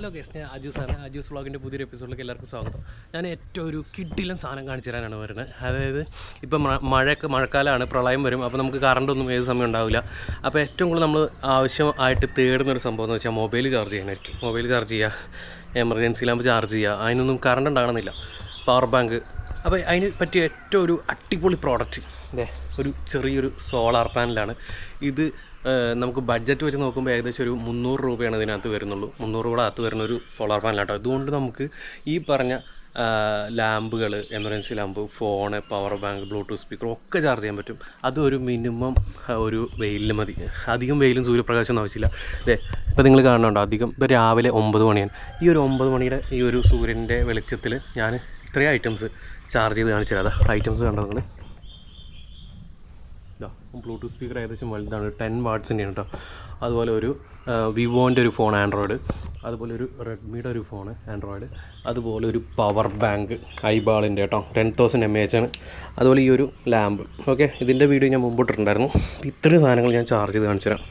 Hello guys ഞാൻ അജൂസാണ് അജൂസ് വ്ളോഗിന്റെ പുതിയൊരു എപ്പിസോഡിലേക്ക് എല്ലാവർക്കും സ്വാഗതം. ഞാൻ ഏറ്റവും ഒരു കിഡിലും സാധനം കാണിച്ചു തരാനാണ് വരുന്നത്. അതായത് ഇപ്പം മഴയൊക്കെ മഴക്കാലമാണ് പ്രളയം വരും അപ്പോൾ നമുക്ക് കറണ്ടൊന്നും ഏത് സമയം ഉണ്ടാവില്ല. അപ്പോൾ ഏറ്റവും കൂടുതൽ നമ്മൾ ആവശ്യമായിട്ട് തേടുന്ന ഒരു സംഭവം എന്ന് വെച്ചാൽ മൊബൈൽ ചാർജ് ചെയ്യാനായിരിക്കും. മൊബൈൽ ചാർജ് ചെയ്യുക എമർജൻസിയിലാകുമ്പോൾ ചാർജ് ചെയ്യുക അതിനൊന്നും കറണ്ട് ഉണ്ടാകണമെന്നില്ല. പവർ ബാങ്ക് അപ്പോൾ അതിന് പറ്റിയ ഏറ്റവും ഒരു അടിപൊളി പ്രോഡക്റ്റ് അതെ ഒരു ചെറിയൊരു സോളാർ പാനലാണ് ഇത് നമുക്ക് ബഡ്ജറ്റ് വെച്ച് നോക്കുമ്പോൾ ഏകദേശം ഒരു മുന്നൂറ് രൂപയാണ് ഇതിനകത്ത് വരുന്നുള്ളൂ. മുന്നൂറ് രൂപ അകത്ത് വരുന്ന ഒരു സോളാർ പാനലാട്ടോ അതുകൊണ്ട് നമുക്ക് ഈ പറഞ്ഞ ലാമ്പുകൾ emergency lamp phone power bank bluetooth speaker ഒക്കെ ചാർജ് ചെയ്യാൻ പറ്റും. അതൊരു മിനിമം ഒരു വെയിലിൽ മതി. അധികം വെയിലും സൂര്യപ്രകാശമൊന്നും ആവശ്യമില്ല. അതെ ഇപ്പോൾ നിങ്ങൾ കാണുന്നുണ്ടോ? അധികം ഇപ്പോൾ രാവിലെ ഒമ്പത് മണിയാണ്. ഈ ഒരു ഒമ്പത് മണിയുടെ ഈ ഒരു സൂര്യന്റെ വെളിച്ചത്തിൽ ഞാൻ ഇത്രയും ഐറ്റംസ് ചാർജ് ചെയ്ത് കാണിച്ചു തരാം ഐറ്റംസ് കണ്ടോ നിങ്ങൾ ബ്ലൂടൂത്ത് സ്പീക്കർ ഏകദേശം വലുതാണ്. ടെൻ വാട്ട്സിന്റെയാണ് കേട്ടോ അതുപോലെ ഒരു വിവോന്റെ ഒരു ഫോൺ ആൻഡ്രോയിഡ് അതുപോലെ ഒരു റെഡ്മിയുടെ ഒരു ഫോൺ ആൻഡ്രോയിഡ് അതുപോലെ ഒരു പവർ ബാങ്ക് ഐബാളിന്റെ കേട്ടോ ടെൻ തൗസൻഡ് എം എച്ച് ആണ്. അതുപോലെ ഈ ഒരു ലാമ്പ് ഓക്കെ ഇതിന്റെ വീഡിയോ ഞാൻ മുമ്പിട്ടിട്ടുണ്ടായിരുന്നു ഇത്രയും സാധനങ്ങൾ ഞാൻ ചാർജ് ചെയ്ത് കാണിച്ചു തരാം.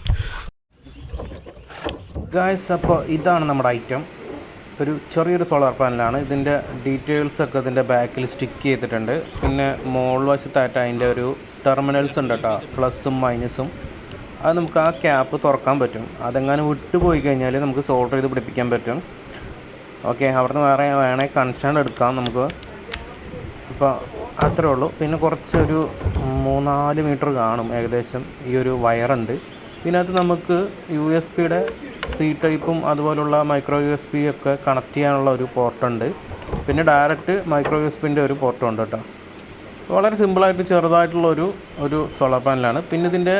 ഗായ്സ് അപ്പോൾ ഇതാണ് നമ്മുടെ ഐറ്റം ഒരു ചെറിയൊരു സോളാർ പാനലാണ് ഇതിന്റെ ഡീറ്റെയിൽസൊക്കെ ഇതിന്റെ ബാക്കിൽ സ്റ്റിക്ക് ചെയ്തിട്ടുണ്ട്. പിന്നെ മോൾ വശത്തായിട്ട് അതിന്റെ ഒരു ടെർമിനൽസ് ഉണ്ട് കേട്ടോ പ്ലസും മൈനസും അത് നമുക്ക് ആ ക്യാപ്പ് തുറക്കാൻ പറ്റും. അതെങ്ങാനും വിട്ടുപോയി കഴിഞ്ഞാൽ നമുക്ക് സോൾഡർ ചെയ്ത് പിടിപ്പിക്കാൻ പറ്റും. ഓക്കെ അവിടുന്ന് വേറെ വേണമെങ്കിൽ കൺസേൺ എടുക്കാം നമുക്ക്. അപ്പോൾ അത്രേ ഉള്ളൂ. പിന്നെ കുറച്ചൊരു മൂന്നാൽ മീറ്റർ കാണും ഏകദേശം. ഈ ഒരു വയറുണ്ട് ഇതിനകത്ത് നമുക്ക് യു എസ് പിയുടെ സി ടൈപ്പും അതുപോലുള്ള മൈക്രോ യു എസ് പി ഒക്കെ കണക്ട് ചെയ്യാനുള്ള ഒരു പോർട്ടുണ്ട് പിന്നെ ഡയറക്റ്റ് മൈക്രോ യു എസ് പിന്റെ ഒരു പോർട്ടുണ്ട് കേട്ടോ. വളരെ സിമ്പിളായിട്ട് ചെറുതായിട്ടുള്ള ഒരു ഒരു സോളാർ പാനലാണ് പിന്നെ ഇതിന്റെ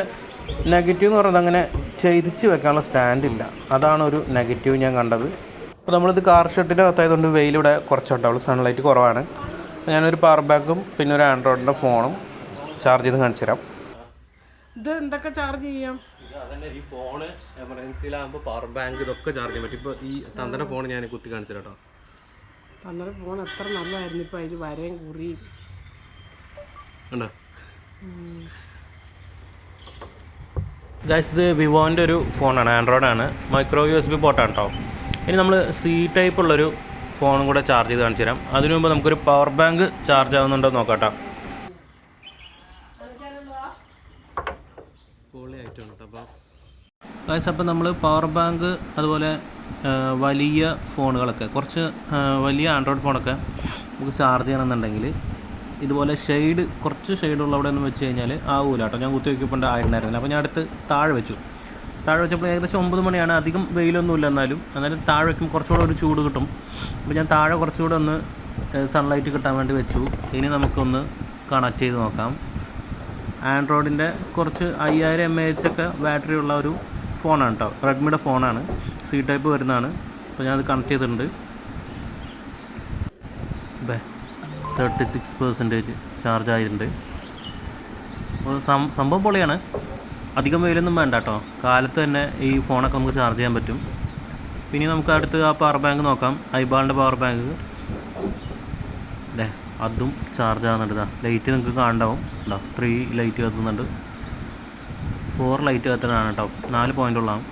നെഗറ്റീവ് എന്ന് പറയുന്നത് അങ്ങനെ ചെയ്തിച്ച് വെക്കാനുള്ള സ്റ്റാൻഡില്ല അതാണ് ഒരു നെഗറ്റീവ് ഞാൻ കണ്ടത്. അപ്പോൾ നമ്മളിത് കാർ ഷെഡിന്റെ അകത്തായതുകൊണ്ട് വെയിലിവിടെ കുറച്ചുണ്ടാവുള്ളൂ സൺലൈറ്റ് കുറവാണ്. ഞാനൊരു പവർ ബാങ്കും പിന്നെ ഒരു ആൻഡ്രോയിഡിന്റെ ഫോണും ചാർജ് ചെയ്ത് കാണിച്ചു തരാം. ഇത് എന്തൊക്കെ ചാർജ് ചെയ്യാം? അതന്നെ ഈ ഫോണ് എമർജൻസിയിലാകുമ്പോൾ പവർ ബാങ്ക് ഇതൊക്കെ ചാർജ് ചെയ്യാൻ പറ്റും. ഇപ്പോൾ ഈ തന്ത്ര ഫോൺ ഞാൻ കുത്തി കാണിച്ചു തരാം കേട്ടോ തന്ത്ര ഫോൺ എത്ര നല്ലതായിരുന്നു. ഇപ്പോൾ അതിൽ വരയും കുറിയും. ഗൈസ് ഇത് വിവോന്റെ ഒരു ഫോണാണ് ആൻഡ്രോയിഡാണ്. മൈക്രോ യു എസ് ബി പോർട്ടാണ് കേട്ടോ ഇനി നമ്മൾ സി ടൈപ്പ് ഉള്ളൊരു ഫോണും കൂടെ ചാർജ് ചെയ്ത് കാണിച്ചു തരാം അതിനു മുമ്പ് നമുക്കൊരു പവർ ബാങ്ക് ചാർജ് ആവുന്നുണ്ടോ നോക്കാം കേട്ടോ പൊളിയായിട്ടാണ് അപ്പോൾ അപ്പോൾ നമ്മൾ പവർ ബാങ്ക് അതുപോലെ വലിയ ഫോണുകളൊക്കെ കുറച്ച് വലിയ ആൻഡ്രോയിഡ് ഫോണൊക്കെ നമുക്ക് ചാർജ് ചെയ്യണമെന്നുണ്ടെങ്കിൽ ഇതുപോലെ ഷെയ്ഡ് കുറച്ച് ഷെയ്ഡുള്ള അവിടെ നിന്ന് വെച്ച് കഴിഞ്ഞാൽ ആവൂല കേട്ടോ. ഞാൻ കുത്തി വയ്ക്കപ്പോൾ ആയിട്ടുണ്ടായിരുന്നില്ല. അപ്പോൾ ഞാൻ അടുത്ത് താഴെ വെച്ചു. താഴെ വെച്ചപ്പോൾ ഏകദേശം ഒമ്പത് മണിയാണ്. അധികം വെയിലൊന്നുമില്ല എന്നാലും. എന്നാലും താഴെ വയ്ക്കുമ്പോൾ കുറച്ചുകൂടെ ഒരു ചൂട് കിട്ടും. അപ്പോൾ ഞാൻ താഴെ കുറച്ചുകൂടെ ഒന്ന് സൺലൈറ്റ് കിട്ടാൻ വേണ്ടി വെച്ചു. ഇനി നമുക്കൊന്ന് കണക്ട് ചെയ്ത് നോക്കാം. ആൻഡ്രോയിഡിന്റെ കുറച്ച് അയ്യായിരം എം എ എച്ച് ഒക്കെ ബാറ്ററി ഉള്ള ഒരു ഫോണാണ് കേട്ടോ റെഡ്മിയുടെ ഫോണാണ് സി ടൈപ്പ് വരുന്നതാണ്. അപ്പോൾ ഞാനത് കണക്ട് ചെയ്തിട്ടുണ്ട്. ബേ. തേർട്ടി സിക്സ് പെർസെന്റേജ് ചാർജ് ആയിട്ടുണ്ട് സംഭവം പൊളിയാണ്. അധികം വെയിലൊന്നും വേണ്ട കേട്ടോ. കാലത്ത് തന്നെ ഈ ഫോണൊക്കെ നമുക്ക് ചാർജ് ചെയ്യാൻ പറ്റും. പിന്നെ നമുക്ക് അടുത്ത് ആ പവർ ബാങ്ക് നോക്കാം. ഐബാളിന്റെ പവർ ബാങ്ക് അതെ അതും ചാർജ് ആകുന്നുണ്ട് ലൈറ്റ് നിങ്ങൾക്ക് കാണണ്ടാവും. ഉണ്ടോ ത്രീ ലൈറ്റ് കത്തുന്നുണ്ട്. ഫോർ ലൈറ്റ് കത്തുന്നതാണ് കേട്ടോ. നാല് പോയിന്റ് ഉള്ളതാണ്.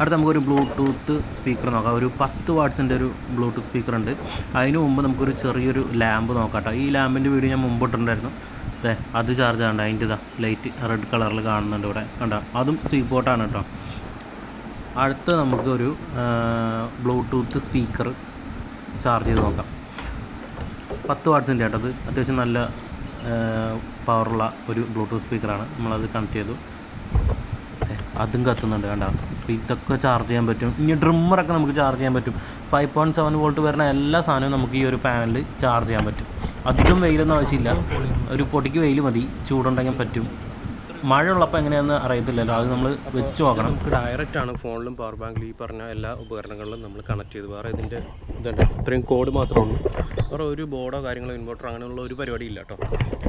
അടുത്ത നമുക്കൊരു ബ്ലൂടൂത്ത് സ്പീക്കർ നോക്കാം. ഒരു പത്ത് വാട്ട്സിന്റെ ഒരു ബ്ലൂടൂത്ത് സ്പീക്കർ ഉണ്ട്. അതിന് മുമ്പ് നമുക്കൊരു ചെറിയൊരു ലാമ്പ് നോക്കാം ഈ ലാമ്പിന്റെ വീഡിയോ ഞാൻ മുമ്പ് ഇട്ടിട്ടുണ്ടായിരുന്നു. അതെ അത് ചാർജ് ആകണ്ട അതിന്റെ ഇതാ ലൈറ്റ് റെഡ് കളറിൽ കാണുന്നുണ്ട് ഇവിടെ. കണ്ടോ? അതും സി പോർട്ടാണ് കേട്ടോ അടുത്ത് നമുക്കൊരു ബ്ലൂടൂത്ത് സ്പീക്കർ ചാർജ് ചെയ്ത് നോക്കാം. പത്ത് വാട്ട്സിന്റെ കേട്ടോ അത്. അത്യാവശ്യം നല്ല പവറുള്ള ഒരു ബ്ലൂടൂത്ത് സ്പീക്കറാണ് നമ്മളത് കണക്ട് ചെയ്തു. അതും കത്തുന്നുണ്ട് കണ്ട? അപ്പോൾ ഇതൊക്കെ ചാർജ് ചെയ്യാൻ പറ്റും. ഇനി ഡ്രിമ്മറൊക്കെ നമുക്ക് ചാർജ് ചെയ്യാൻ പറ്റും. ഫൈവ് പോയിന്റ് സെവൻ വോൾട്ട് വരുന്ന എല്ലാ സാധനവും നമുക്ക് ഈ ഒരു പാനലിൽ ചാർജ് ചെയ്യാൻ പറ്റും. അധികം വെയിലൊന്നും ആവശ്യമില്ല. ഒരു പൊടിക്ക് വെയിൽ മതി. ചൂടുണ്ടെങ്കിൽ പറ്റും. മഴ ഉള്ളപ്പോൾ എങ്ങനെയാണെന്ന് അറിയത്തില്ലല്ലോ. അത് നമ്മൾ വെച്ച് നോക്കണം. നമുക്ക് ഡയറക്റ്റ് ആണ് ഫോണിലും പവർ ബാങ്കിലും ഈ പറഞ്ഞ എല്ലാ ഉപകരണങ്ങളിലും നമ്മൾ കണക്ട് ചെയ്ത്. വേറെ ഇതിന്റെ ഇതുണ്ട്. ഇത്രയും കോഡ് മാത്രമേ ഉള്ളൂ. വേറെ ഒരു ബോർഡോ കാര്യങ്ങളോ ഇൻവെർട്ടർ അങ്ങനെയുള്ള ഒരു പരിപാടി ഇല്ല കേട്ടോ.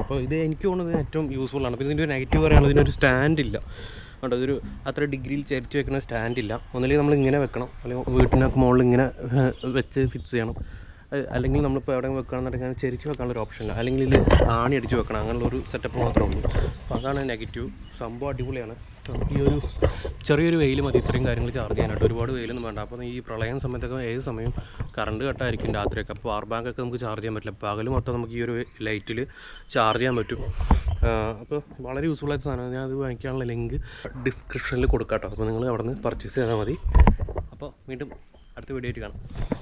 അപ്പോൾ ഇത് എനിക്ക് തോന്നുന്നത് ഏറ്റവും യൂസ്ഫുൾ ആണ്. അപ്പോൾ ഇതിന്റെ ഒരു നെഗറ്റീവ് പറയുകയാണെങ്കിൽ ഇതിനൊരു സ്റ്റാൻഡ് ഇല്ല. അതുകൊണ്ട് ഇതൊരു അത്ര ഡിഗ്രിയിൽ ചരിച്ച് വെക്കുന്ന സ്റ്റാൻഡ് ഇല്ല. ഒന്നില്ലെങ്കിൽ നമ്മൾ ഇങ്ങനെ വെക്കണം. അല്ലെങ്കിൽ വീട്ടിനൊക്കെ മുകളിൽ ഇങ്ങനെ വെച്ച് ഫിക്സ് ചെയ്യണം. അല്ലെങ്കിൽ നമ്മളിപ്പോൾ എവിടെ വെക്കുകയാണെന്നുണ്ടെങ്കിൽ അങ്ങനെ ചെരിച്ച് വെക്കാനുള്ള ഒരു ഓപ്ഷൻ ഇല്ല. അല്ലെങ്കിൽ ഇതിൽ ആണി അടിച്ച് വെക്കണം. അങ്ങനെയുള്ള ഒരു സെറ്റപ്പ് മാത്രമേ ഉള്ളൂ. അപ്പോൾ അതാണ് നെഗറ്റീവ് സംഭവം അടിപൊളിയാണ്. ഈ ഒരു ചെറിയൊരു വെയിൽ മതി. ഇത്രയും കാര്യങ്ങൾ ചാർജ് ചെയ്യാനായിട്ട്. ഒരുപാട് വെയിലൊന്നും വേണ്ട. അപ്പോൾ ഈ പ്രളയം സമയത്തൊക്കെ ഏത് സമയം കറണ്ട് കട്ടായിരിക്കും രാത്രിയൊക്കെ? അപ്പോൾ പവർ ബാങ്ക് ഒക്കെ നമുക്ക് ചാർജ് ചെയ്യാൻ പറ്റില്ല. പകൽ മൊത്തം നമുക്ക് ഈ ഒരു ലൈറ്റിൽ ചാർജ് ചെയ്യാൻ പറ്റും. അപ്പോൾ വളരെ യൂസ്ഫുൾ ആയിട്ട് സാധനമാണ്. ഞാൻ അത് വാങ്ങിക്കാനുള്ള ലിങ്ക് ഡിസ്ക്രിപ്ഷനിൽ കൊടുക്കാം കേട്ടോ അപ്പോൾ നിങ്ങൾ അവിടെ നിന്ന് പർച്ചേസ് ചെയ്താൽ മതി. അപ്പോൾ വീണ്ടും അടുത്ത വീഡിയോ ആയിട്ട് കാണാം.